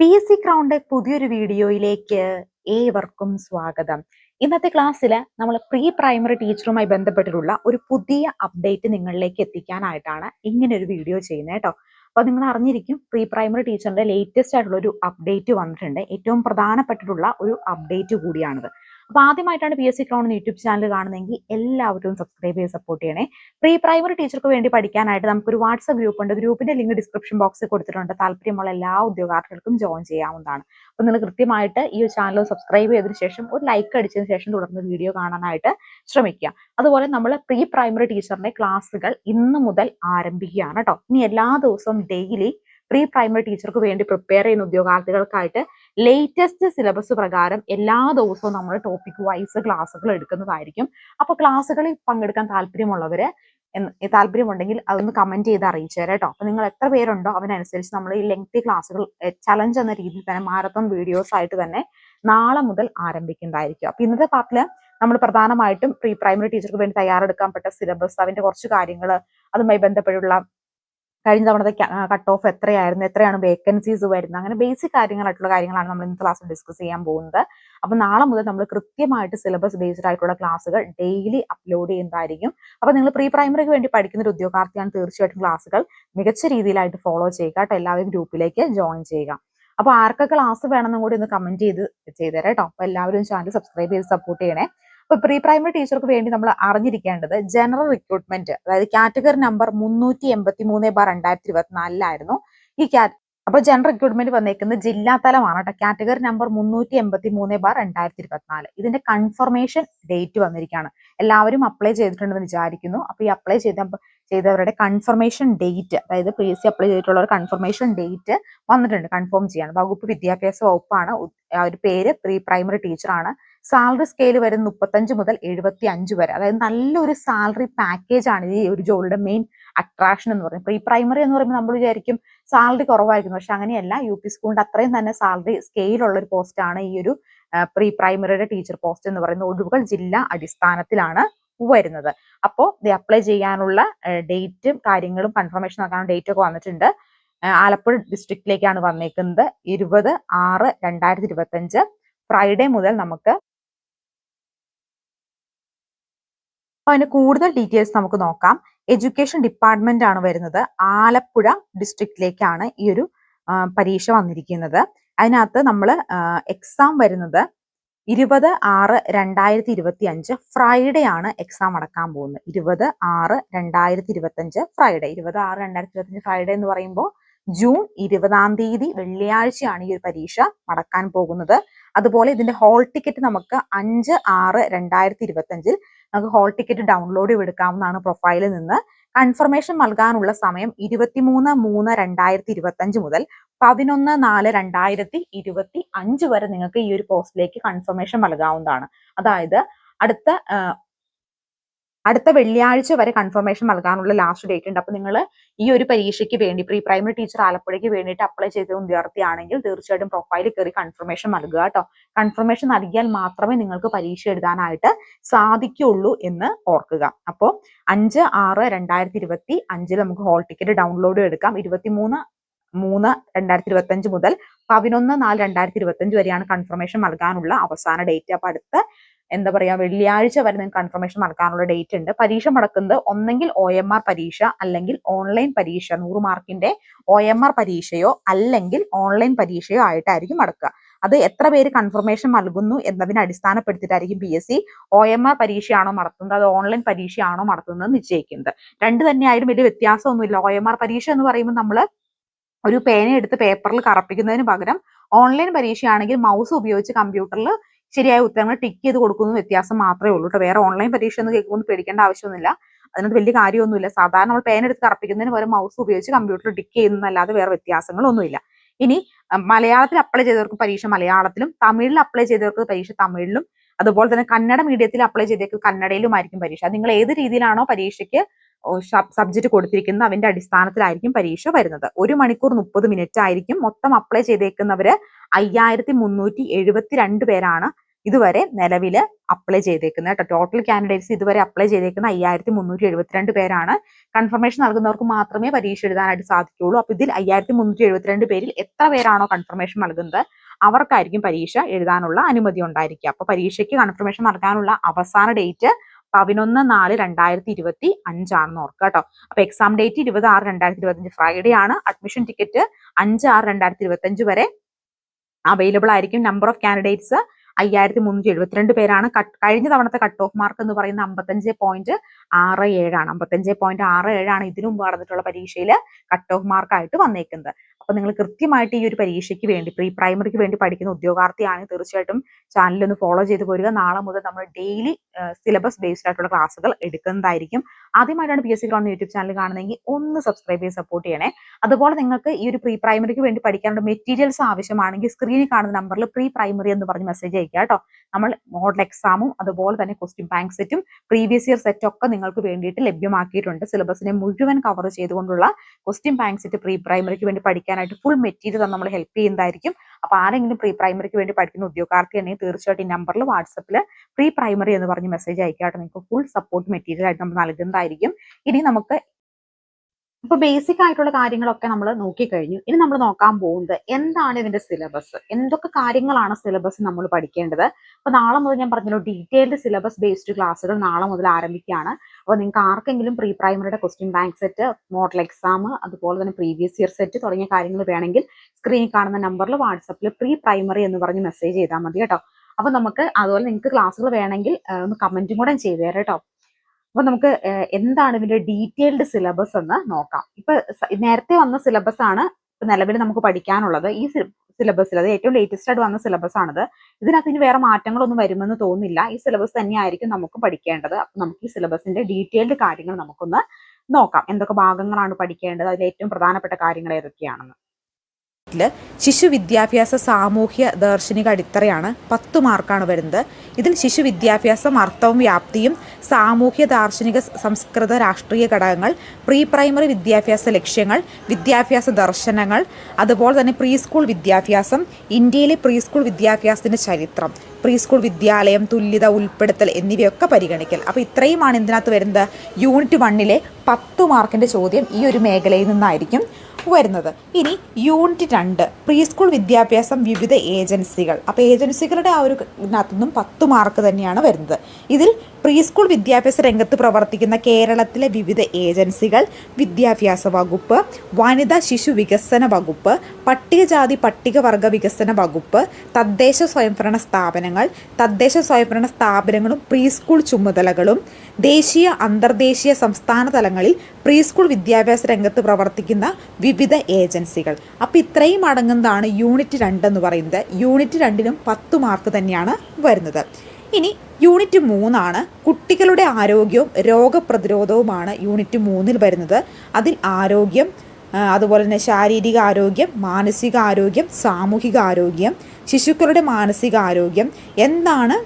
P S C crowned പുതിയൊരു വീഡിയോയിലേക്ക് ഏവർക്കും സ്വാഗതം. ഇന്നത്തെ ക്ലാസ്സിൽ നമ്മൾ പ്രീ പ്രൈമറി ടീച്ചറുമായി ബന്ധപ്പെട്ടിട്ടുള്ള ഒരു പുതിയ അപ്ഡേറ്റ് നിങ്ങളിലേക്ക് എത്തിക്കാനായിട്ടാണ് ഇങ്ങനെ ഒരു വീഡിയോ ചെയ്യുന്നത് കേട്ടോ. അപ്പോൾ നിങ്ങൾ അറിഞ്ഞിരിക്കും പ്രീ പ്രൈമറി ടീച്ചറിന്റെ ലേറ്റസ്റ്റ് ആയിട്ടുള്ള ഒരു അപ്ഡേറ്റ് വന്നിട്ടുണ്ട്. ഏറ്റവും പ്രധാനപ്പെട്ടിട്ടുള്ള ഒരു അപ്ഡേറ്റ് കൂടിയാണിത്. അപ്പോൾ ആദ്യമായിട്ടാണ് P S C crown YouTube channel കാണുന്നതെങ്കിൽ എല്ലാവരും സബ്സ്ക്രൈബ് ചെയ്ത് സപ്പോർട്ട് ചെയ്യണേ. പ്രീ പ്രൈമറി ടീച്ചർക്ക് വേണ്ടി പഠിക്കാനായിട്ട് നമുക്കൊരു വാട്സ്ആപ്പ് ഗ്രൂപ്പ് ഉണ്ട്. ഗ്രൂപ്പിന്റെ ലിങ്ക് ഡിസ്ക്രിപ്ഷൻ ബോക്സിൽ കൊടുത്തിട്ടുണ്ട്. താല്പര്യമുള്ള എല്ലാ ഉദ്യോഗാർത്ഥികൾക്കും ജോയിൻ ചെയ്യാവുന്നതാണ്. അപ്പോൾ നിങ്ങൾ കൃത്യമായിട്ട് ഈ ചാനൽ സബ്സ്ക്രൈബ് ചെയ്തതിനു ശേഷം ഒരു ലൈക്ക് അടിച്ചതിന് ശേഷം തുടർന്ന് വീഡിയോ കാണാനായിട്ട് ശ്രമിക്കുക. അതുപോലെ നമ്മൾ പ്രീ പ്രൈമറി ടീച്ചറിന്റെ ക്ലാസ്സുകൾ ഇന്ന് മുതൽ ആരംഭിക്കുകയാണ് കേട്ടോ ഇനി എല്ലാ ദിവസവും ഡെയിലി പ്രീ പ്രൈമറി ടീച്ചർക്ക് വേണ്ടി പ്രിപ്പയർ ചെയ്യുന്ന ഉദ്യോഗാർത്ഥികൾക്കായിട്ട് ലേറ്റസ്റ്റ് സിലബസ് പ്രകാരം എല്ലാ ദിവസവും നമ്മൾ ടോപ്പിക് വൈസ് ക്ലാസ്സുകൾ എടുക്കുന്നതായിരിക്കും. അപ്പോൾ ക്ലാസ്സുകളിൽ പങ്കെടുക്കാൻ താല്പര്യമുള്ളവർ താല്പര്യമുണ്ടെങ്കിൽ അതൊന്ന് കമന്റ് ചെയ്ത് അറിയിച്ചേരാം കേട്ടോ. അപ്പൊ നിങ്ങൾ എത്ര പേരുണ്ടോ അതിനനുസരിച്ച് നമ്മൾ ഈ ലെങ്തി ക്ലാസ്സുകൾ ചലഞ്ച് എന്ന രീതിയിൽ തന്നെ മാരത്തോൺ വീഡിയോസ് ആയിട്ട് തന്നെ നാളെ മുതൽ ആരംഭിക്കുന്നതായിരിക്കും. അപ്പൊ ഇന്നത്തെ പാർട്ടിൽ നമ്മൾ പ്രധാനമായിട്ടും പ്രീ പ്രൈമറി ടീച്ചർക്ക് വേണ്ടി തയ്യാറെടുക്കാൻ പറ്റ സിലബസ് അതിന്റെ കുറച്ച് കാര്യങ്ങൾ അതുമായി ബന്ധപ്പെട്ടുള്ള കഴിഞ്ഞ തവണത്തെ കട്ട് ഓഫ് എത്രയായിരുന്നു? എത്രയാണ് വേക്കൻസീസ് വരുന്നത്? അങ്ങനെ ബേസിക് കാര്യങ്ങളായിട്ടുള്ള കാര്യങ്ങളാണ് നമ്മൾ ഇന്നത്തെ ക്ലാസ്സിൽ ഡിസ്കസ് ചെയ്യാൻ പോകുന്നത്. അപ്പൊ നാളെ മുതൽ നമ്മൾ കൃത്യമായിട്ട് സിലബസ് ബേസ്ഡ് ആയിട്ടുള്ള ക്ലാസ്സുകൾ ഡെയിലി അപ്ലോഡ് ചെയ്യുന്നതായിരിക്കും. അപ്പൊ നിങ്ങൾ പ്രീ പ്രൈമറിക്ക് വേണ്ടി പഠിക്കുന്ന ഒരു ഉദ്യോഗാർത്ഥിയാണ് തീർച്ചയായിട്ടും ക്ലാസ്സുകൾ. മികച്ച രീതിയിലായിട്ട് ഫോളോ ചെയ്യുക. കേട്ടോ എല്ലാവരും ഗ്രൂപ്പിലേക്ക് ജോയിൻ ചെയ്യുക. അപ്പൊ ആർക്കൊക്കെ ക്ലാസ് വേണമെന്നും കൂടി ഒന്ന് കമന്റ് ചെയ്ത് ചെയ്തേരാം കേട്ടോ. അപ്പൊ എല്ലാവരും ചാനൽ സബ്സ്ക്രൈബ് ചെയ്ത് സപ്പോർട്ട് ചെയ്യണേ. ഇപ്പൊ പ്രീ പ്രൈമറി ടീച്ചർക്ക് വേണ്ടി നമ്മൾ അറിഞ്ഞിരിക്കേണ്ടത് ജനറൽ റിക്രൂട്ട്മെന്റ് അതായത് കാറ്റഗറി നമ്പർ മുന്നൂറ്റി എൺപത്തി മൂന്ന് ബാർ രണ്ടായിരത്തി ഇരുപത്തിനാലിലായിരുന്നു ഈ കാറ്റ് അപ്പൊ ജനറൽ റിക്രൂട്ട്മെന്റ് വന്നേക്കുന്നത് ജില്ലാ തലമാണ് കേട്ടോ. കാറ്റഗറി നമ്പർ മുന്നൂറ്റി എൺപത്തി മൂന്ന് ബാർ രണ്ടായിരത്തി ഇരുപത്തിനാല് ഇതിന്റെ കൺഫർമേഷൻ ഡേറ്റ് വന്നിരിക്കുകയാണ് എല്ലാവരും അപ്ലൈ ചെയ്തിട്ടുണ്ടെന്ന് വിചാരിക്കുന്നു. അപ്പൊ ഈ അപ്ലൈ ചെയ്ത ചെയ്തവരുടെ കൺഫർമേഷൻ ഡേറ്റ് അതായത് പി എസ് സി അപ്ലൈ ചെയ്തിട്ടുള്ള ഒരു കൺഫർമേഷൻ ഡേറ്റ് വന്നിട്ടുണ്ട്. കൺഫേം ചെയ്യാൻ. വകുപ്പ് വിദ്യാഭ്യാസ വകുപ്പാണ് ഒരു പേര് പ്രീ പ്രൈമറി ടീച്ചറാണ് സാലറി സ്കെയിൽ വരെ മുപ്പത്തഞ്ച് മുതൽ എഴുപത്തി അഞ്ച് വരെ. അതായത് നല്ലൊരു സാലറി പാക്കേജ് ആണ് ഈ ഒരു ജോലിയുടെ മെയിൻ അട്രാക്ഷൻ എന്ന് പറയുന്നത്. പ്രീ പ്രൈമറി എന്ന് പറയുമ്പോൾ നമ്മൾ വിചാരിക്കും സാലറി കുറവായിരിക്കും പക്ഷെ അങ്ങനെയല്ല. യു പി സ്കൂളിന്റെ അത്രയും തന്നെ സാലറി സ്കെയിലുള്ള ഒരു പോസ്റ്റ് ആണ് ഈ ഒരു പ്രീ പ്രൈമറിയുടെ ടീച്ചർ പോസ്റ്റ് എന്ന് പറയുന്നത്. ഒഴിവുകൾ ജില്ലാ അടിസ്ഥാനത്തിലാണ് വരുന്നത്. അപ്പോൾ ഇത് അപ്ലൈ ചെയ്യാനുള്ള ഡേറ്റും കാര്യങ്ങളും കൺഫർമേഷൻ ആക്കാനുള്ള ഡേറ്റ് ഒക്കെ വന്നിട്ടുണ്ട്. ആലപ്പുഴ ഡിസ്ട്രിക്റ്റിലേക്കാണ് വന്നേക്കുന്നത്. ഇരുപത് ആറ് രണ്ടായിരത്തി ഇരുപത്തഞ്ച് ഫ്രൈഡേ മുതൽ നമുക്ക് അപ്പൊ അതിന് കൂടുതൽ ഡീറ്റെയിൽസ് നമുക്ക് നോക്കാം. എഡ്യൂക്കേഷൻ ഡിപ്പാർട്ട്മെന്റ് ആണ് വരുന്നത്. ആലപ്പുഴ ഡിസ്ട്രിക്റ്റിലേക്കാണ് ഈ ഒരു പരീക്ഷ വന്നിരിക്കുന്നത്. അതിനകത്ത് നമ്മൾ എക്സാം വരുന്നത് ഇരുപത് ആറ് രണ്ടായിരത്തി ഇരുപത്തി അഞ്ച് ഫ്രൈഡേ ആണ് എക്സാം അടക്കാൻ പോകുന്നത്. ഇരുപത് ആറ് രണ്ടായിരത്തി ഇരുപത്തി അഞ്ച് ഫ്രൈഡേ ഇരുപത് ആറ് രണ്ടായിരത്തി ഇരുപത്തി അഞ്ച് ഫ്രൈഡേ എന്ന് പറയുമ്പോൾ ജൂൺ ഇരുപതാം തീയതി വെള്ളിയാഴ്ചയാണ് ഈ ഒരു പരീക്ഷ നടക്കാൻ പോകുന്നത്. അതുപോലെ ഇതിന്റെ ഹോൾ ടിക്കറ്റ് നമുക്ക് അഞ്ച് ആറ് രണ്ടായിരത്തി ഇരുപത്തി അഞ്ചിൽ നമുക്ക് ഹോൾ ടിക്കറ്റ് ഡൗൺലോഡ് എടുക്കാവുന്നതാണ് പ്രൊഫൈലിൽ നിന്ന്. കൺഫർമേഷൻ നൽകാനുള്ള സമയം ഇരുപത്തിമൂന്ന് മൂന്ന് രണ്ടായിരത്തി ഇരുപത്തി അഞ്ച് മുതൽ പതിനൊന്ന് നാല് രണ്ടായിരത്തി ഇരുപത്തി അഞ്ച് വരെ നിങ്ങൾക്ക് ഈ ഒരു പോസ്റ്റിലേക്ക് കൺഫർമേഷൻ നൽകാവുന്നതാണ്. അതായത് അടുത്ത അടുത്ത വെള്ളിയാഴ്ച വരെ കൺഫർമേഷൻ നൽകാനുള്ള ലാസ്റ്റ് ഡേറ്റ് ഉണ്ട്. അപ്പൊ നിങ്ങൾ ഈ ഒരു പരീക്ഷയ്ക്ക് വേണ്ടി പ്രീ പ്രൈമറി ടീച്ചർ ആലപ്പുഴയ്ക്ക് വേണ്ടിയിട്ട് അപ്ലൈ ചെയ്ത വിദ്യാർത്ഥിയാണെങ്കിൽ തീർച്ചയായിട്ടും പ്രൊഫൈലിൽ കയറി കൺഫർമേഷൻ നൽകുക കേട്ടോ. കൺഫർമേഷൻ നൽകിയാൽ മാത്രമേ നിങ്ങൾക്ക് പരീക്ഷ എഴുതാനായിട്ട് സാധിക്കുള്ളൂ എന്ന് ഓർക്കുക. അപ്പോൾ അഞ്ച് ആറ് രണ്ടായിരത്തി ഇരുപത്തി അഞ്ചിൽ നമുക്ക് ഹോൾ ടിക്കറ്റ് ഡൗൺലോഡ് എടുക്കാം. ഇരുപത്തിമൂന്ന് മൂന്ന് രണ്ടായിരത്തി ഇരുപത്തി അഞ്ച് മുതൽ പതിനൊന്ന് നാല് രണ്ടായിരത്തി ഇരുപത്തി അഞ്ച് വരെയാണ് കൺഫർമേഷൻ നൽകാനുള്ള അവസാന ഡേറ്റ് അപ്പൊ അടുത്ത എന്താ പറയാ വെള്ളിയാഴ്ച വരെ നിങ്ങൾക്ക് കൺഫർമേഷൻ നടക്കാനുള്ള ഡേറ്റ് ഉണ്ട്. പരീക്ഷ നടക്കുന്നത് ഒന്നെങ്കിൽ ഒ എം ആർ പരീക്ഷ അല്ലെങ്കിൽ ഓൺലൈൻ പരീക്ഷ നൂറ് മാർക്കിന്റെ ഒ എം ആർ പരീക്ഷയോ അല്ലെങ്കിൽ ഓൺലൈൻ പരീക്ഷയോ ആയിട്ടായിരിക്കും നടക്കുക അത് എത്ര പേര് കൺഫർമേഷൻ നൽകുന്നു എന്നതിനെ അടിസ്ഥാനപ്പെടുത്തിയിട്ടായിരിക്കും P S C O M R പരീക്ഷയാണോ നടത്തുന്നത് അത് ഓൺലൈൻ പരീക്ഷയാണോ നടത്തുന്നത് നിശ്ചയിക്കുന്നത്. രണ്ട് തന്നെയായാലും വലിയ വ്യത്യാസമൊന്നുമില്ല. ഒ എം ആർ പരീക്ഷ എന്ന് പറയുമ്പോൾ നമ്മൾ ഒരു പേന എടുത്ത് പേപ്പറിൽ കറപ്പിക്കുന്നതിന് പകരം ഓൺലൈൻ പരീക്ഷയാണെങ്കിൽ മൗസ് ഉപയോഗിച്ച് കമ്പ്യൂട്ടറിൽ ശരിയായ ഉത്തരങ്ങൾ ടിക്ക് ചെയ്ത് കൊടുക്കുന്ന വ്യത്യാസം മാത്രമേ ഉള്ളൂ കേട്ടോ വേറെ ഓൺലൈൻ പരീക്ഷ എന്ന് കേൾക്കുമ്പോൾ പേടിക്കേണ്ട ആവശ്യമൊന്നുമില്ല. അതിനകത്ത് വലിയ കാര്യമൊന്നുമില്ല. സാധാരണ നമ്മൾ പേനെടുത്ത് കറപ്പിക്കുന്നതിന് പകരം മൗസ് ഉപയോഗിച്ച് കമ്പ്യൂട്ടറിൽ ടിക്ക് ചെയ്യുന്നതല്ലാതെ വേറെ വ്യത്യാസങ്ങളൊന്നുമില്ല. ഇനി മലയാളത്തിൽ അപ്ലൈ ചെയ്തവർക്ക് പരീക്ഷ മലയാളത്തിലും തമിഴിൽ അപ്ലൈ ചെയ്തവർക്ക് പരീക്ഷ തമിഴിലും അതുപോലെ തന്നെ കന്നഡ മീഡിയത്തിൽ അപ്ലൈ ചെയ്തേക്ക് കന്നഡയിലുമായിരിക്കും പരീക്ഷ. നിങ്ങൾ ഏത് രീതിയിലാണോ പരീക്ഷയ്ക്ക് സബ്ജക്ട് കൊടുത്തിരിക്കുന്നത് അതിന്റെ അടിസ്ഥാനത്തിലായിരിക്കും പരീക്ഷ വരുന്നത്. ഒരു മണിക്കൂർ മുപ്പത് മിനിറ്റ് ആയിരിക്കും മൊത്തം അപ്ലൈ ചെയ്തേക്കുന്നവര് അയ്യായിരത്തി മുന്നൂറ്റി എഴുപത്തി രണ്ട് പേരാണ് ഇതുവരെ നിലവിൽ അപ്ലൈ ചെയ്തേക്കുന്നത് കേട്ടോ. ടോട്ടൽ കാൻഡിഡേറ്റ്സ് ഇതുവരെ അപ്ലൈ ചെയ്തേക്കുന്ന അയ്യായിരത്തി മുന്നൂറ്റി എഴുപത്തിരണ്ട് പേരാണ്. കൺഫർമേഷൻ നൽകുന്നവർക്ക് മാത്രമേ പരീക്ഷ എഴുതാനായിട്ട് സാധിക്കുകയുള്ളൂ. അപ്പൊ ഇതിൽ അയ്യായിരത്തി മുന്നൂറ്റി എഴുപത്തിരണ്ട് പേരിൽ എത്ര പേരാണോ കൺഫർമേഷൻ നൽകുന്നത് അവർക്കായിരിക്കും പരീക്ഷ എഴുതാനുള്ള അനുമതി ഉണ്ടായിരിക്കുക. അപ്പൊ പരീക്ഷയ്ക്ക് കൺഫർമേഷൻ നൽകാനുള്ള അവസാന ഡേറ്റ് പതിനൊന്ന് നാല് രണ്ടായിരത്തി ഇരുപത്തി അഞ്ചാണെന്ന് ഓർക്കുക കേട്ടോ. അപ്പൊ എക്സാം ഡേറ്റ് ഇരുപത് ആറ് രണ്ടായിരത്തി ഇരുപത്തി അഞ്ച് ഫ്രൈഡേ ആണ്. അഡ്മിഷൻ ടിക്കറ്റ് അഞ്ച് ആറ് രണ്ടായിരത്തി ഇരുപത്തി അഞ്ച് വരെ അവൈലബിൾ ആയിരിക്കും. നമ്പർ ഓഫ് കാൻഡിഡേറ്റ്സ് അയ്യായിരത്തി മുന്നൂറ്റി എഴുപത്തിരണ്ട് പേരാണ് കഴിഞ്ഞ തവണത്തെ കട്ട് ഓഫ് മാർക്ക് എന്ന് പറയുന്ന അമ്പത്തഞ്ച് പോയിന്റ് ആറ് ഏഴാണ് അമ്പത്തഞ്ച് പോയിന്റ് ആറ് ഏഴാണ് ഇതിനു മുമ്പ് നടന്നിട്ടുള്ള പരീക്ഷയിൽ കട്ട് ഓഫ് മാർക്കായിട്ട് വന്നേക്കുന്നത്. അപ്പൊ നിങ്ങൾ കൃത്യമായിട്ട് ഈ ഒരു പരീക്ഷയ്ക്ക് വേണ്ടി പ്രീ പ്രൈമറിക്ക് വേണ്ടി പഠിക്കുന്ന ഉദ്യോഗാർത്ഥിയാണ് തീർച്ചയായിട്ടും ചാനൽ ഒന്ന് ഫോളോ ചെയ്ത് പോരുക. നാളെ മുതൽ നമ്മൾ ഡെയിലി സിലബസ് ബേസ്ഡ് ആയിട്ടുള്ള ക്ലാസ്സുകൾ എടുക്കുന്നതായിരിക്കും. ആദ്യമായിട്ടാണ് P S C ground YouTube channel കാണുന്നതെങ്കിൽ ഒന്ന് സബ്സ്ക്രൈബ് ചെയ്ത് സപ്പോർട്ട് ചെയ്യണേ. അതുപോലെ നിങ്ങൾക്ക് ഈ ഒരു പ്രീ പ്രൈമറിക്ക് വേണ്ടി പഠിക്കാനുള്ള മെറ്റീരിയൽസ് ആവശ്യമാണെങ്കിൽ സ്ക്രീനിൽ കാണുന്ന നമ്പറിൽ പ്രീ പ്രൈമറി എന്ന് പറഞ്ഞ് മെസ്സേജ് അയക്കുക കേട്ടോ. നമ്മൾ മോഡൽ എക്സാമും അതുപോലെ തന്നെ ക്വസ്റ്റ്യൻ ബാങ്ക് സെറ്റും പ്രീവിയസ് ഇയർ സെറ്റും ഒക്കെ നിങ്ങൾക്ക് വേണ്ടിയിട്ട് ലഭ്യമാക്കിയിട്ടുണ്ട്. സിലബസിനെ മുഴുവൻ കവർ ചെയ്തുകൊണ്ടുള്ള ക്വസ്റ്റ്യൻ ബാങ്ക് സെറ്റ് പ്രീ പ്രൈമറിക്ക് വേണ്ടി പഠിക്കാനായിട്ട് ഫുൾ മെറ്റീരിയൽ നമ്മൾ ഹെൽപ്പ് ചെയ്യുന്നതായിരിക്കും. അപ്പൊ ആരെങ്കിലും പ്രീ പ്രൈമറിക്ക് വേണ്ടി പഠിക്കുന്ന ഉദ്യോഗാർത്ഥി തന്നെ തീർച്ചയായിട്ടും ഈ നമ്പറിൽ വാട്സപ്പിൽ പ്രീ പ്രൈമറി എന്ന് പറഞ്ഞ് മെസ്സേജ് അയക്കാട്ടോ നിങ്ങൾക്ക് ഫുൾ സപ്പോർട്ട് മെറ്റീരിയൽ ആയിട്ട് നമ്മൾ നൽകുന്നതായിരിക്കും. ഇനി നമുക്ക് ഇപ്പൊ ബേസിക് ആയിട്ടുള്ള കാര്യങ്ങളൊക്കെ നമ്മൾ നോക്കിക്കഴിഞ്ഞു. ഇനി നമ്മൾ നോക്കാൻ പോകുന്നത് എന്താണ് ഇതിന്റെ സിലബസ് എന്തൊക്കെ കാര്യങ്ങളാണ് സിലബസ് നമ്മൾ പഠിക്കേണ്ടത്? അപ്പൊ നാളെ മുതൽ ഞാൻ പറഞ്ഞല്ലോ ഡീറ്റെയിൽഡ് സിലബസ് ബേസ്ഡ് ക്ലാസ്സുകൾ നാളെ മുതൽ ആരംഭിക്കുകയാണ്. അപ്പോൾ നിങ്ങൾക്ക് ആർക്കെങ്കിലും pre പ്രൈമറിയുടെ question bank set model exam അതുപോലെ തന്നെ പ്രീവിയസ് ഇയർ സെറ്റ് തുടങ്ങിയ കാര്യങ്ങൾ വേണമെങ്കിൽ സ്ക്രീനിൽ കാണുന്ന നമ്പറിൽ വാട്സപ്പിൽ പ്രീ പ്രൈമറി എന്ന് പറഞ്ഞ് മെസ്സേജ് ചെയ്താൽ മതി കേട്ടോ. അപ്പൊ നമുക്ക് അതുപോലെ നിങ്ങൾക്ക് ക്ലാസ്സുകൾ വേണമെങ്കിൽ ഒന്ന് കമന്റും കൂടെ ചെയ്തു തരാം കേട്ടോ. അപ്പൊ നമുക്ക് എന്താണ് ഇതിന്റെ ഡീറ്റെയിൽഡ് സിലബസ് എന്ന് നോക്കാം. ഇപ്പൊ നേരത്തെ വന്ന സിലബസ് ആണ് നിലവിൽ നമുക്ക് പഠിക്കാനുള്ളത്. ഈ സിലബസിൽ അത് ഏറ്റവും ലേറ്റസ്റ്റ് ആയിട്ട് വന്ന സിലബസ് ആണത്. ഇതിനകത്ത് ഇനി വേറെ മാറ്റങ്ങളൊന്നും വരുമെന്ന് തോന്നില്ല ഈ സിലബസ് തന്നെയായിരിക്കും നമുക്ക് പഠിക്കേണ്ടത്. അപ്പൊ നമുക്ക് ഈ സിലബസിന്റെ ഡീറ്റെയിൽഡ് കാര്യങ്ങൾ നമുക്കൊന്ന് നോക്കാം. എന്തൊക്കെ ഭാഗങ്ങളാണ് പഠിക്കേണ്ടത്? അതിൽ ഏറ്റവും പ്രധാനപ്പെട്ട കാര്യങ്ങൾ ഏതൊക്കെയാണെന്ന്. ശിശു വിദ്യാഭ്യാസ സാമൂഹ്യ ദാർശനിക അടിത്തറയാണ് പത്ത് മാർക്കാണ് വരുന്നത്. ഇതിൽ ശിശു വിദ്യാഭ്യാസം അർത്ഥവും വ്യാപ്തിയും സാമൂഹ്യ ദാർശനിക സംസ്കൃത രാഷ്ട്രീയ ഘടകങ്ങൾ പ്രീ പ്രൈമറി വിദ്യാഭ്യാസ ലക്ഷ്യങ്ങൾ വിദ്യാഭ്യാസ ദർശനങ്ങൾ അതുപോലെ തന്നെ പ്രീ സ്കൂൾ വിദ്യാഭ്യാസം ഇന്ത്യയിലെ പ്രീ സ്കൂൾ വിദ്യാഭ്യാസത്തിന്റെ ചരിത്രം പ്രീ സ്കൂൾ വിദ്യാലയം തുല്യത ഉൾപ്പെടുത്തൽ എന്നിവയൊക്കെ പരിഗണിക്കൽ. അപ്പോൾ ഇത്രയുമാണ് ഇതിനകത്ത് വരുന്നത്. യൂണിറ്റ് വണ്ണിലെ പത്ത് മാർക്കിന്റെ ചോദ്യം ഈ ഒരു മേഖലയിൽ നിന്നായിരിക്കും. വരുന്നത് ഇനി യൂണിറ്റ് രണ്ട് പ്രീ സ്കൂൾ വിദ്യാഭ്യാസം വിവിധ ഏജൻസികൾ അപ്പോൾ ഏജൻസികളുടെ ആ ഒരു ഇതിനകത്തുനിന്നും പത്ത് മാർക്ക് തന്നെയാണ് വരുന്നത്. ഇതിൽ പ്രീ സ്കൂൾ വിദ്യാഭ്യാസ രംഗത്ത് പ്രവർത്തിക്കുന്ന കേരളത്തിലെ വിവിധ ഏജൻസികൾ വിദ്യാഭ്യാസ വകുപ്പ് വനിതാ ശിശു വികസന വകുപ്പ് പട്ടികജാതി പട്ടികവർഗ വികസന വകുപ്പ് തദ്ദേശ സ്വയംഭരണ സ്ഥാപനങ്ങൾ തദ്ദേശ സ്വയംഭരണ സ്ഥാപനങ്ങളും പ്രീ സ്കൂൾ ചുമതലകളും ദേശീയ അന്തർദേശീയ സംസ്ഥാന തലങ്ങളിൽ പ്രീ സ്കൂൾ വിദ്യാഭ്യാസ രംഗത്ത് പ്രവർത്തിക്കുന്ന വിവിധ ഏജൻസികൾ. അപ്പോൾ ഇത്രയും അടങ്ങുന്നതാണ് യൂണിറ്റ് രണ്ട് എന്ന് പറയുന്നത്. യൂണിറ്റ് രണ്ടിനും പത്ത് മാർക്ക് തന്നെയാണ് വരുന്നത്. ഇനി യൂണിറ്റ് മൂന്നാണ് കുട്ടികളുടെ ആരോഗ്യവും രോഗപ്രതിരോധവുമാണ് യൂണിറ്റ് മൂന്നിൽ വരുന്നത്. അതിൽ ആരോഗ്യം അതുപോലെ തന്നെ ശാരീരിക ആരോഗ്യം മാനസിക ആരോഗ്യം സാമൂഹിക ആരോഗ്യം ശിശുക്കളുടെ മാനസിക ആരോഗ്യം എന്താണ്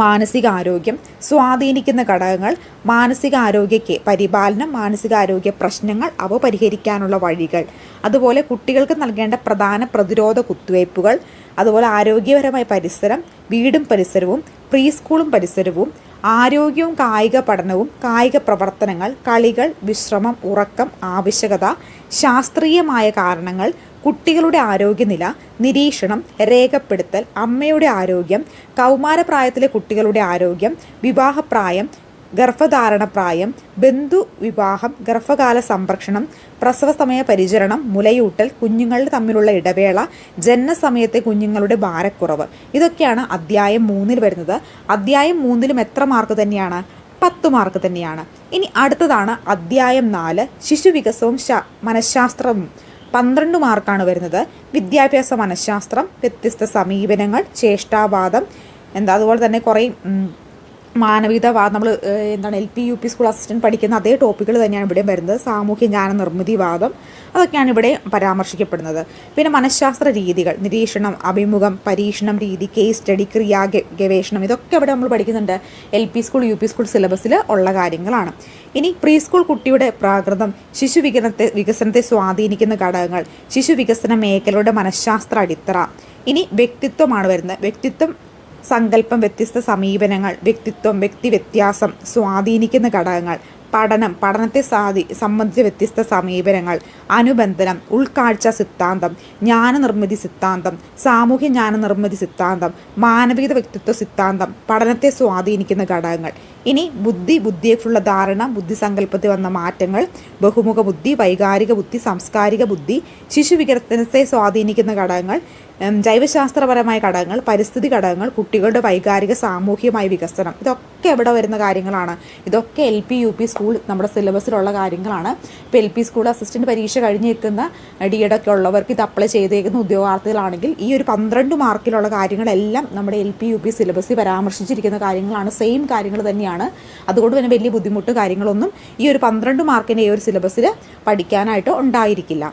മാനസികാരോഗ്യം സ്വാധീനിക്കുന്ന ഘടകങ്ങൾ മാനസികാരോഗ്യക്ക് പരിപാലനം മാനസികാരോഗ്യ പ്രശ്നങ്ങൾ അവ പരിഹരിക്കാനുള്ള വഴികൾ. അതുപോലെ കുട്ടികൾക്ക് നൽകേണ്ട പ്രധാന പ്രതിരോധ കുത്തിവയ്പ്പുകൾ അതുപോലെ ആരോഗ്യപരമായ പരിസരം വീടും പരിസരവും പ്രീ സ്കൂളും പരിസരവും ആരോഗ്യവും കായിക പഠനവും കായിക പ്രവർത്തനങ്ങൾ കളികൾ വിശ്രമം ഉറക്കം ആവശ്യകത ശാസ്ത്രീയമായ കാരണങ്ങൾ കുട്ടികളുടെ ആരോഗ്യനില നിരീക്ഷണം രേഖപ്പെടുത്തൽ അമ്മയുടെ ആരോഗ്യം കൗമാരപ്രായത്തിലെ കുട്ടികളുടെ ആരോഗ്യം വിവാഹപ്രായം ഗർഭധാരണപ്രായം ബന്ധു വിവാഹം ഗർഭകാല സംരക്ഷണം പ്രസവ സമയ പരിചരണം മുലയൂട്ടൽ കുഞ്ഞുങ്ങളുടെ തമ്മിലുള്ള ഇടവേള ജനനസമയത്തെ കുഞ്ഞുങ്ങളുടെ ഭാരക്കുറവ്. ഇതൊക്കെയാണ് അധ്യായം മൂന്നിൽ വരുന്നത്. അധ്യായം മൂന്നിലും എത്ര മാർക്ക് തന്നെയാണ്? പത്ത് മാർക്ക് തന്നെയാണ്. ഇനി അടുത്തതാണ് അധ്യായം നാല് ശിശു വികസവും ശാ- മനഃശാസ്ത്രവും. പന്ത്രണ്ട് മാർക്കാണ് വരുന്നത്. വിദ്യാഭ്യാസ മനഃശാസ്ത്രം വ്യത്യസ്ത സമീപനങ്ങൾ ചേഷ്ടാവാദം എന്താ അതുപോലെ തന്നെ കുറേ മാനവികതവാദം നമ്മൾ എന്താണ് L P U P school assistant പഠിക്കുന്ന അതേ ടോപ്പിക്കുകൾ തന്നെയാണ് ഇവിടെ വരുന്നത്. സാമൂഹ്യ ജ്ഞാന നിർമ്മിതിവാദം അതൊക്കെയാണ് ഇവിടെ പരാമർശിക്കപ്പെടുന്നത്. പിന്നെ മനഃശാസ്ത്ര രീതികൾ നിരീക്ഷണം അഭിമുഖം പരീക്ഷണം രീതി കേസ് സ്റ്റഡി ക്രിയാ ഗവേഷണം ഇതൊക്കെ ഇവിടെ നമ്മൾ പഠിക്കുന്നുണ്ട്. L P school U P school സിലബസിൽ ഉള്ള കാര്യങ്ങളാണ്. ഇനി പ്രീ സ്കൂൾ കുട്ടിയുടെ പ്രാകൃതം ശിശു വികസനത്തെ വികസനത്തെ സ്വാധീനിക്കുന്ന ഘടകങ്ങൾ ശിശു വികസന മേഖലയുടെ മനഃശാസ്ത്ര അടിത്തറ. ഇനി വ്യക്തിത്വമാണ് വരുന്നത്. വ്യക്തിത്വം സങ്കല്പം വ്യത്യസ്ത സമീപനങ്ങൾ വ്യക്തിത്വം വ്യക്തി വ്യത്യാസം സ്വാധീനിക്കുന്ന ഘടകങ്ങൾ പഠനം പഠനത്തെ സാധി സംബന്ധിച്ച വ്യത്യസ്ത സമീപനങ്ങൾ അനുബന്ധനം ഉൾക്കാഴ്ച സിദ്ധാന്തം ജ്ഞാനനിർമ്മിതി സിദ്ധാന്തം സാമൂഹ്യ ജ്ഞാനനിർമ്മിതി സിദ്ധാന്തം മാനവികത വ്യക്തിത്വ സിദ്ധാന്തം പഠനത്തെ സ്വാധീനിക്കുന്ന ഘടകങ്ങൾ. ഇനി ബുദ്ധി ബുദ്ധിയേക്കുള്ള ധാരണ ബുദ്ധിസങ്കല്പത്തിൽ വന്ന മാറ്റങ്ങൾ ബഹുമുഖ ബുദ്ധി വൈകാരിക ബുദ്ധി സാംസ്കാരിക ബുദ്ധി ശിശു വികസനത്തെ സ്വാധീനിക്കുന്ന ഘടകങ്ങൾ ജൈവശാസ്ത്രപരമായ ഘടകങ്ങൾ പരിസ്ഥിതി ഘടകങ്ങൾ കുട്ടികളുടെ വൈകാരിക സാമൂഹികമായ വികസനം. ഇതൊക്കെ എവിടെ വരുന്ന കാര്യങ്ങളാണ്? ഇതൊക്കെ L P U P school നമ്മുടെ സിലബസിലുള്ള കാര്യങ്ങളാണ്. ഇപ്പോൾ എൽ പി സ്കൂൾ അസിസ്റ്റന്റ് പരീക്ഷ കഴിഞ്ഞ് നിൽക്കുന്ന ഡി എഡൊക്കെ ഉള്ളവർക്ക് ഇത് അപ്ലൈ ചെയ്തേക്കുന്ന ഉദ്യോഗാർത്ഥികളാണെങ്കിൽ ഈ ഒരു പന്ത്രണ്ട് മാർക്കിലുള്ള കാര്യങ്ങളെല്ലാം നമ്മുടെ എൽ പി യു പി സിലബസിൽ പരാമർശിച്ചിരിക്കുന്ന കാര്യങ്ങളാണ്. സെയിം കാര്യങ്ങൾ തന്നെയാണ്. അതുകൊണ്ട് തന്നെ വലിയ ബുദ്ധിമുട്ട് കാര്യങ്ങളൊന്നും ഈ ഒരു പന്ത്രണ്ട് മാർക്കിന്റെ ഈ ഒരു സിലബസിൽ പഠിക്കാനായിട്ട് ഉണ്ടായിരിക്കില്ല.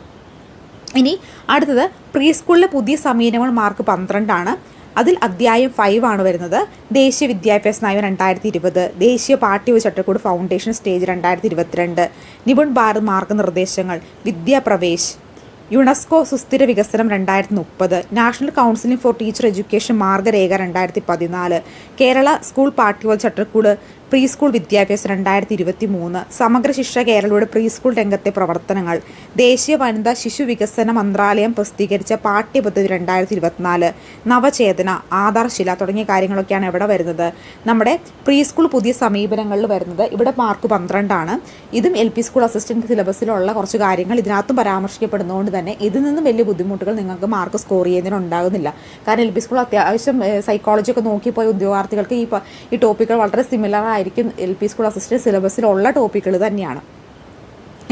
ഇനി അടുത്തത് പ്രീ സ്കൂളിലെ പുതിയ സമീനങ്ങൾ മാർക്ക് പന്ത്രണ്ടാണ്. അതിൽ അധ്യായം ഫൈവ് ആണ് വരുന്നത്. ദേശീയ വിദ്യാഭ്യാസ നയം രണ്ടായിരത്തി ഇരുപത് ദേശീയ പാഠ്യ ചട്ടക്കൂട് ഫൗണ്ടേഷൻ സ്റ്റേജ് രണ്ടായിരത്തി ഇരുപത്തിരണ്ട് നിപുൺ ഭാരത് മാർഗനിർദ്ദേശങ്ങൾ. വിദ്യാപ്രവേശ്. യുനെസ്കോ സുസ്ഥിര വികസനം രണ്ടായിരത്തി മുപ്പത് national counselling for teacher education മാർഗരേഖ രണ്ടായിരത്തി പതിനാല് കേരള സ്കൂൾ പാഠ്യപദ്ധതി ചട്ടക്കൂട് പ്രീ സ്കൂൾ വിദ്യാഭ്യാസം രണ്ടായിരത്തി ഇരുപത്തി മൂന്ന് സമഗ്ര ശിക്ഷ കേരളയുടെ പ്രീ സ്കൂൾ രംഗത്തെ പ്രവർത്തനങ്ങൾ. ദേശീയ വനിതാ ശിശു വികസന മന്ത്രാലയം പ്രസിദ്ധീകരിച്ച പാഠ്യപദ്ധതി രണ്ടായിരത്തി ഇരുപത്തിനാല് നവചേതന ആധാർശില തുടങ്ങിയ കാര്യങ്ങളൊക്കെയാണ് ഇവിടെ വരുന്നത്. നമ്മുടെ പ്രീ സ്കൂൾ പുതിയ സമീപനങ്ങളിൽ വരുന്നത് ഇവിടെ മാർക്ക് പന്ത്രണ്ടാണ്. ഇതും എൽ പി സ്കൂൾ അസിസ്റ്റന്റ് സിലബസിലുള്ള കുറച്ച് കാര്യങ്ങൾ ഇതിനകത്തും പരാമർശിക്കപ്പെടുന്നതുകൊണ്ട് തന്നെ ഇതിൽ നിന്നും വലിയ ബുദ്ധിമുട്ടുകൾ നിങ്ങൾക്ക് മാർക്ക് സ്കോർ ചെയ്യുന്നതിന് ഉണ്ടാകുന്നില്ല. കാരണം എൽ പി സ്കൂൾ അത്യാവശ്യം സൈക്കോളജി ഒക്കെ നോക്കിപ്പോയ ഉദ്യോഗാർത്ഥികൾക്ക് ഈ ഈ ടോപ്പിക്കുകൾ വളരെ സിമിലർ ആയിരിക്കും എൽ പി സ്കൂൾ അസിസ്റ്റന്റ് സിലബസിലുള്ള ടോപ്പിക്കുകൾ തന്നെയാണ്.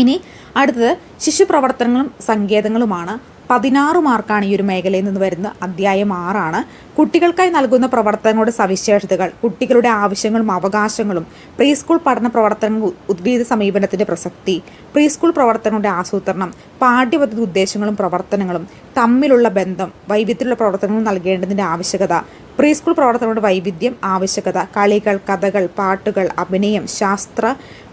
ഇനി അടുത്തത് ശിശു പ്രവർത്തനങ്ങളും സങ്കേതങ്ങളുമാണ്. പതിനാറ് മാർക്കാണ് ഈ ഒരു മേഖലയിൽ നിന്ന് വരുന്ന അധ്യായം ആറാണ്. കുട്ടികൾക്കായി നൽകുന്ന പ്രവർത്തനങ്ങളുടെ സവിശേഷതകൾ കുട്ടികളുടെ ആവശ്യങ്ങളും അവകാശങ്ങളും പ്രീ സ്കൂൾ പഠന പ്രവർത്തനങ്ങൾ ഉദ്ഗീത സമീപനത്തിന്റെ പ്രസക്തി പ്രീ സ്കൂൾ പ്രവർത്തനങ്ങളുടെ ആസൂത്രണം പാഠ്യപദ്ധതി ഉദ്ദേശങ്ങളും പ്രവർത്തനങ്ങളും തമ്മിലുള്ള ബന്ധം വൈവിധ്യത്തിലുള്ള പ്രവർത്തനങ്ങൾ നൽകേണ്ടതിന്റെ ആവശ്യകത പ്രീ സ്കൂൾ പ്രവർത്തനങ്ങളുടെ വൈവിധ്യം ആവശ്യകത കളികൾ കഥകൾ പാട്ടുകൾ അഭിനയം ശാസ്ത്ര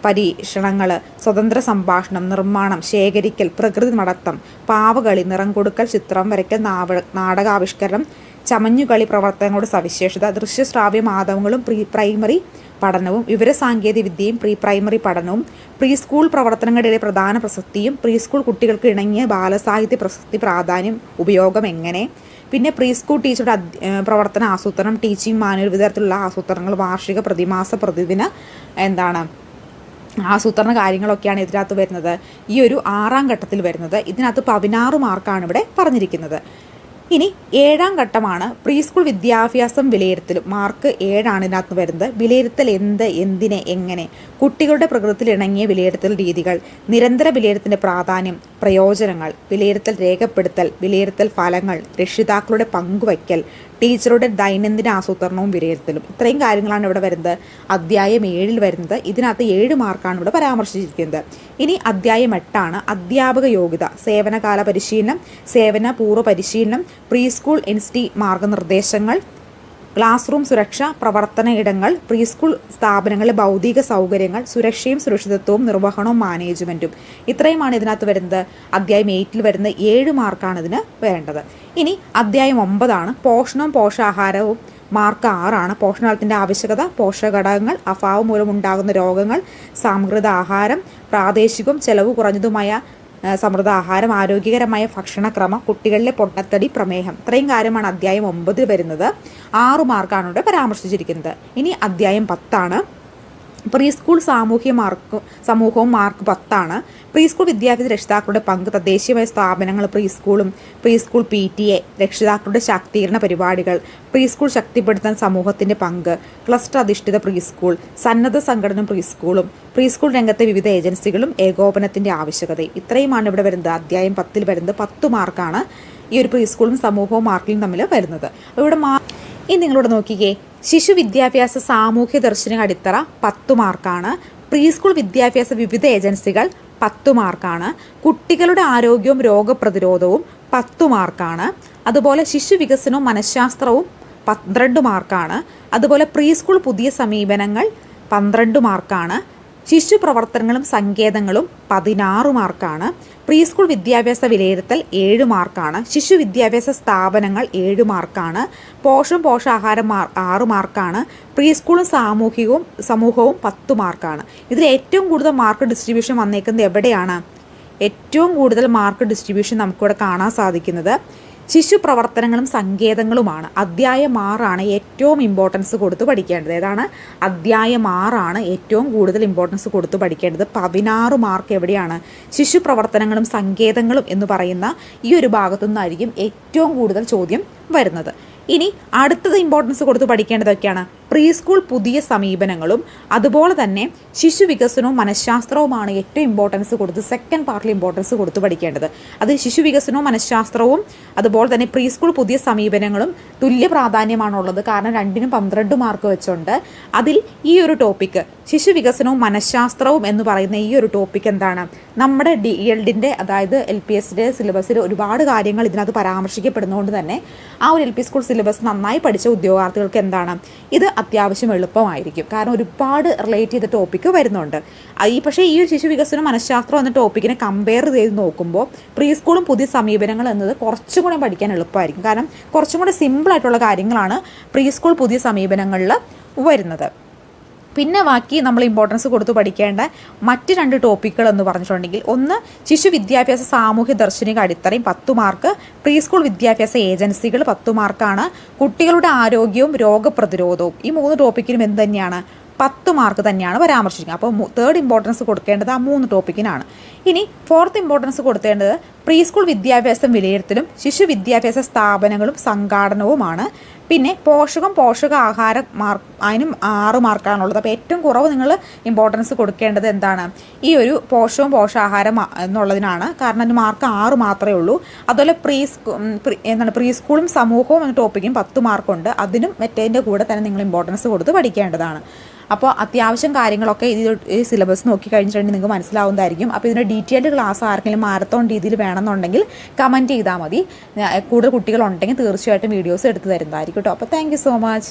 പരീക്ഷണങ്ങൾ സ്വതന്ത്ര സംഭാഷണം നിർമ്മാണം ശേഖരിക്കൽ പ്രകൃതി നടത്തം പാവകളി നിറം കൊടുക്കൽ ചിത്രം വരയ്ക്കൽ നാവ നാടകാവിഷ്കരണം ചമഞ്ഞുകളി പ്രവർത്തനങ്ങളുടെ സവിശേഷത ദൃശ്യശ്രാവ്യ മാധവങ്ങളും പ്രീ പ്രൈമറി പഠനവും വിവരസാങ്കേതിക വിദ്യയും പ്രീ പ്രൈമറി പഠനവും പ്രീ സ്കൂൾ പ്രവർത്തനങ്ങളുടെ പ്രധാന പ്രസക്തിയും പ്രീ സ്കൂൾ കുട്ടികൾക്ക് ഇണങ്ങിയ ബാലസാഹിത്യ പ്രസക്തി പ്രാധാന്യം ഉപയോഗം എങ്ങനെ? പിന്നെ പ്രീ സ്കൂൾ ടീച്ചറുടെ പ്രവർത്തന ആസൂത്രണം ടീച്ചിങ് മാനുവൽ വിധത്തിലുള്ള ആസൂത്രണങ്ങൾ വാർഷിക പ്രതിമാസ പ്രതിദിന എന്താണ് ആസൂത്രണ കാര്യങ്ങളൊക്കെയാണ് ഇതിനകത്ത് വരുന്നത്. ഈ ഒരു ആറാം ഘട്ടത്തിൽ വരുന്നത്. ഇതിനകത്ത് പതിനാറ് മാർക്കാണ് ഇവിടെ പറഞ്ഞിരിക്കുന്നത്. ഇനി ഏഴാം ഘട്ടമാണ് പ്രീ സ്കൂൾ വിദ്യാഭ്യാസം വിലയിരുത്തലും. മാർക്ക് ഏഴാണ് ഇതിനകത്ത് വരുന്നത്. വിലയിരുത്തൽ എന്ത് എന്തിനെ എങ്ങനെ? കുട്ടികളുടെ പ്രകൃതത്തിൽ ഇണങ്ങിയ വിലയിരുത്തൽ രീതികൾ നിരന്തര വിലയിരുത്തലിന്റെ പ്രാധാന്യം പ്രയോജനങ്ങൾ വിലയിരുത്തൽ രേഖപ്പെടുത്തൽ വിലയിരുത്തൽ ഫലങ്ങൾ രക്ഷിതാക്കളുടെ പങ്കുവയ്ക്കൽ ടീച്ചറുടെ ദൈനംദിന ആസൂത്രണവും വിലയിരുത്തലും. ഇത്രയും കാര്യങ്ങളാണ് ഇവിടെ വരുന്നത്. അധ്യായം ഏഴിൽ വരുന്നത്. ഇതിനകത്ത് ഏഴ് മാർക്കാണ് ഇവിടെ പരാമർശിച്ചിരിക്കുന്നത്. ഇനി അധ്യായം എട്ടാണ്. അധ്യാപക യോഗ്യത സേവനകാല പരിശീലനം സേവന പൂർവ പരിശീലനം പ്രീ സ്കൂൾ ടി മാർഗനിർദ്ദേശങ്ങൾ ക്ലാസ് റൂം സുരക്ഷ പ്രവർത്തന ഇടങ്ങൾ പ്രീ സ്കൂൾ സ്ഥാപനങ്ങളിലെ ഭൗതിക സൗകര്യങ്ങൾ സുരക്ഷയും സുരക്ഷിതത്വവും നിർവഹണവും മാനേജ്മെന്റും ഇത്രയുമാണ് ഇതിനകത്ത് വരുന്നത്. അധ്യായം എയ്റ്റിൽ വരുന്ന ഏഴ് മാർക്കാണ് ഇതിന് വേണ്ടത് ഇനി അധ്യായം ഒമ്പതാണ്. പോഷണവും പോഷകാഹാരവും മാർക്ക് ആറാണ്. പോഷണത്തിന്റെ ആവശ്യകത പോഷകഘടകങ്ങൾ അഭാവം മൂലമുണ്ടാകുന്ന രോഗങ്ങൾ സാമൃത ആഹാരം പ്രാദേശികവും ചെലവ് കുറഞ്ഞതുമായ സമൃദ്ധ ആഹാരം ആരോഗ്യകരമായ ഭക്ഷണക്രമം കുട്ടികളിലെ പൊട്ടത്തടി പ്രമേഹം. ഇത്രയും കാര്യമാണ് അധ്യായം ഒമ്പതിൽ വരുന്നത്. ആറു മാർക്കാണ് ഇവിടെ പരാമർശിച്ചിരിക്കുന്നത്. ഇനി അധ്യായം പത്താണ്. പ്രീ സ്കൂൾ സാമൂഹ്യ മാർക്ക് സമൂഹവും മാർക്ക് പത്താണ്. പ്രീ സ്കൂൾ വിദ്യാഭ്യാസ രക്ഷിതാക്കളുടെ പങ്ക് തദ്ദേശീയമായ സ്ഥാപനങ്ങൾ പ്രീ സ്കൂളും pre school P T A രക്ഷിതാക്കളുടെ ശാക്തീകരണ പരിപാടികൾ പ്രീ സ്കൂൾ ശക്തിപ്പെടുത്താൻ സമൂഹത്തിന്റെ പങ്ക് ക്ലസ്റ്റർ അധിഷ്ഠിത പ്രീ സ്കൂൾ സന്നദ്ധ സംഘടന പ്രീ സ്കൂളും പ്രീ സ്കൂൾ രംഗത്തെ വിവിധ ഏജൻസികളും ഏകോപനത്തിന്റെ ആവശ്യകത. ഇത്രയുമാണ് ഇവിടെ വരുന്നത്. അധ്യായം പത്തിൽ വരുന്നത് പത്ത് മാർക്കാണ് ഈ ഒരു പ്രീ സ്കൂളും സമൂഹവും മാർക്കിലും തമ്മിൽ വരുന്നത്. ഇവിടെ മാ ഇനി നിങ്ങളോട് നോക്കിക്കേ ശിശു വിദ്യാഭ്യാസ സാമൂഹ്യ ദർശന അടിത്തറ പത്തു മാർക്കാണ്. പ്രീ സ്കൂൾ വിദ്യാഭ്യാസ വിവിധ ഏജൻസികൾ പത്തു മാർക്കാണ്. കുട്ടികളുടെ ആരോഗ്യവും രോഗപ്രതിരോധവും പത്തു മാർക്കാണ്. അതുപോലെ ശിശു വികസനവും മനഃശാസ്ത്രവും പന്ത്രണ്ട് മാർക്കാണ്. അതുപോലെ പ്രീ സ്കൂൾ പുതിയ സമീപനങ്ങൾ പന്ത്രണ്ട് മാർക്കാണ്. ശിശു പ്രവർത്തനങ്ങളും സങ്കേതങ്ങളും പതിനാറ് മാർക്കാണ്. പ്രീ സ്കൂൾ വിദ്യാഭ്യാസ വിലയിരുത്തൽ ഏഴ് മാർക്കാണ്. ശിശു വിദ്യാഭ്യാസ സ്ഥാപനങ്ങൾ ഏഴ് മാർക്കാണ്. പോഷണം പോഷാഹാരം ആറ് മാർക്കാണ്. പ്രീ സ്കൂളും സാമൂഹികവും സമൂഹവും പത്ത് മാർക്കാണ്. ഇതിൽ ഏറ്റവും കൂടുതൽ മാർക്ക് ഡിസ്ട്രിബ്യൂഷൻ വന്നേക്കുന്നത് എവിടെയാണ്? ഏറ്റവും കൂടുതൽ മാർക്ക് ഡിസ്ട്രിബ്യൂഷൻ നമുക്കിവിടെ കാണാൻ സാധിക്കുന്നത്. ശിശു പ്രവർത്തനങ്ങളും സങ്കേതങ്ങളുമാണ്. അധ്യായം ആറാണ് ഏറ്റവും ഇമ്പോർട്ടൻസ് കൊടുത്ത് പഠിക്കേണ്ടത്. ഏതാണ്? അധ്യായം ആറാണ് ഏറ്റവും കൂടുതൽ ഇമ്പോർട്ടൻസ് കൊടുത്ത് പഠിക്കേണ്ടത്. പതിനാറ് മാർക്ക് എവിടെയാണ്? ശിശു പ്രവർത്തനങ്ങളും സങ്കേതങ്ങളും എന്ന് പറയുന്ന ഈ ഒരു ഭാഗത്തു നിന്നായിരിക്കും ഏറ്റവും കൂടുതൽ ചോദ്യം വരുന്നത്. ഇനി അടുത്തത് ഇമ്പോർട്ടൻസ് കൊടുത്ത് പഠിക്കേണ്ടതൊക്കെയാണ് പ്രീ സ്കൂൾ പുതിയ സമീപനങ്ങളും അതുപോലെ തന്നെ ശിശു വികസനവും മനഃശാസ്ത്രവുമാണ് ഏറ്റവും ഇമ്പോർട്ടൻസ് കൊടുത്ത് സെക്കൻഡ് പാർട്ടിൽ ഇമ്പോർട്ടൻസ് കൊടുത്ത് പഠിക്കേണ്ടത്. അത് ശിശു വികസനവും മനഃശാസ്ത്രവും അതുപോലെ തന്നെ പ്രീ സ്കൂൾ പുതിയ സമീപനങ്ങളും തുല്യ പ്രാധാന്യമാണുള്ളത്. കാരണം രണ്ടിനും പന്ത്രണ്ട് മാർക്ക് വെച്ചുണ്ട് അതിൽ ഈ ഒരു ടോപ്പിക്ക് ശിശു വികസനവും മനഃശാസ്ത്രവും എന്ന് പറയുന്ന ഈ ഒരു ടോപ്പിക് എന്താണ്? നമ്മുടെ ഡി എൽഡിന്റെ അതായത് എൽ പി എസിന്റെ സിലബസിൽ ഒരുപാട് കാര്യങ്ങൾ ഇതിനകത്ത് പരാമർശിക്കപ്പെടുന്നതുകൊണ്ട് തന്നെ ആ ഒരു എൽ പി സ്കൂൾ സിലബസ് നന്നായി പഠിച്ച ഉദ്യോഗാർത്ഥികൾക്ക് എന്താണ്? ഇത് അത്യാവശ്യം എളുപ്പമായിരിക്കും. കാരണം ഒരുപാട് റിലേറ്റ് ചെയ്ത ടോപ്പിക്ക് വരുന്നുണ്ട്. ഈ പക്ഷേ ഈ ഒരു ശിശു വികസന മനഃശാസ്ത്രം എന്ന ടോപ്പിക്കിനെ കമ്പയർ ചെയ്ത് നോക്കുമ്പോൾ പ്രീ സ്കൂളും പുതിയ സമീപനങ്ങൾ എന്നത് കുറച്ചും കൂടെ പഠിക്കാൻ എളുപ്പമായിരിക്കും. കാരണം കുറച്ചും കൂടെ സിമ്പിളായിട്ടുള്ള കാര്യങ്ങളാണ് പ്രീ സ്കൂൾ പുതിയ സമീപനങ്ങളിൽ വരുന്നത്. പിന്നെ ബാക്കി നമ്മൾ ഇമ്പോർട്ടൻസ് കൊടുത്ത് പഠിക്കേണ്ട മറ്റ് രണ്ട് ടോപ്പിക്കുകൾ എന്ന് പറഞ്ഞിട്ടുണ്ടെങ്കിൽ ഒന്ന് ശിശു വിദ്യാഭ്യാസ സാമൂഹ്യ ദർശനിക അടിത്തറയും പത്ത് മാർക്ക് പ്രീ സ്കൂൾ വിദ്യാഭ്യാസ ഏജൻസികൾ പത്ത് മാർക്കാണ് കുട്ടികളുടെ ആരോഗ്യവും രോഗപ്രതിരോധവും ഈ മൂന്ന് ടോപ്പിക്കിനും എന്ത് തന്നെയാണ്? പത്ത് മാർക്ക് തന്നെയാണ് പരാമർശിക്കുന്നത് അപ്പോൾ തേർഡ് ഇമ്പോർട്ടൻസ് കൊടുക്കേണ്ടത് ആ മൂന്ന് ടോപ്പിക്കിനാണ് ഇനി ഫോർത്ത് ഇമ്പോർട്ടൻസ് കൊടുക്കേണ്ടത് പ്രീ സ്കൂൾ വിദ്യാഭ്യാസം വിലയിരുത്തലും ശിശു വിദ്യാഭ്യാസ സ്ഥാപനങ്ങളും സംഘാടനവുമാണ്. പിന്നെ പോഷകം പോഷക ആഹാര മാർക്ക് അതിനും ആറ് മാർക്കാണുള്ളത് അപ്പോൾ ഏറ്റവും കുറവ് നിങ്ങൾ ഇമ്പോർട്ടൻസ് കൊടുക്കേണ്ടത് എന്താണ്? ഈ ഒരു പോഷകവും പോഷകാഹാരം എന്നുള്ളതിനാണ്. കാരണം അതിന് മാർക്ക് ആറ് മാത്രമേ ഉള്ളൂ. അതുപോലെ പ്രീ സ്കൂ എന്താണ് പ്രീ സ്കൂളും സമൂഹവും എന്ന ടോപ്പിക്കും പത്ത് മാർക്കുണ്ട് അതിനും മറ്റേതിന്റെ കൂടെ തന്നെ നിങ്ങൾ ഇമ്പോർട്ടൻസ് കൊടുത്ത് പഠിക്കേണ്ടതാണ്. അപ്പോൾ അത്യാവശ്യം കാര്യങ്ങളൊക്കെ ഇത് ഈ സിലബസ് നോക്കി കഴിഞ്ഞിട്ടുണ്ടെങ്കിൽ നിങ്ങൾക്ക് മനസ്സിലാവുന്നതായിരിക്കും. അപ്പോൾ ഇതിന്റെ ഡീറ്റെയിൽഡ് ക്ലാസ് ആർക്കെങ്കിലും മാരത്തോൺ രീതിയിൽ വേണമെന്നുണ്ടെങ്കിൽ കമന്റ് ചെയ്താൽ മതി. കൂടുതൽ കുട്ടികളുണ്ടെങ്കിൽ തീർച്ചയായിട്ടും വീഡിയോസ് എടുത്ത് തരുന്നതായിരിക്കും കേട്ടോ. അപ്പോൾ താങ്ക് സോ മച്ച്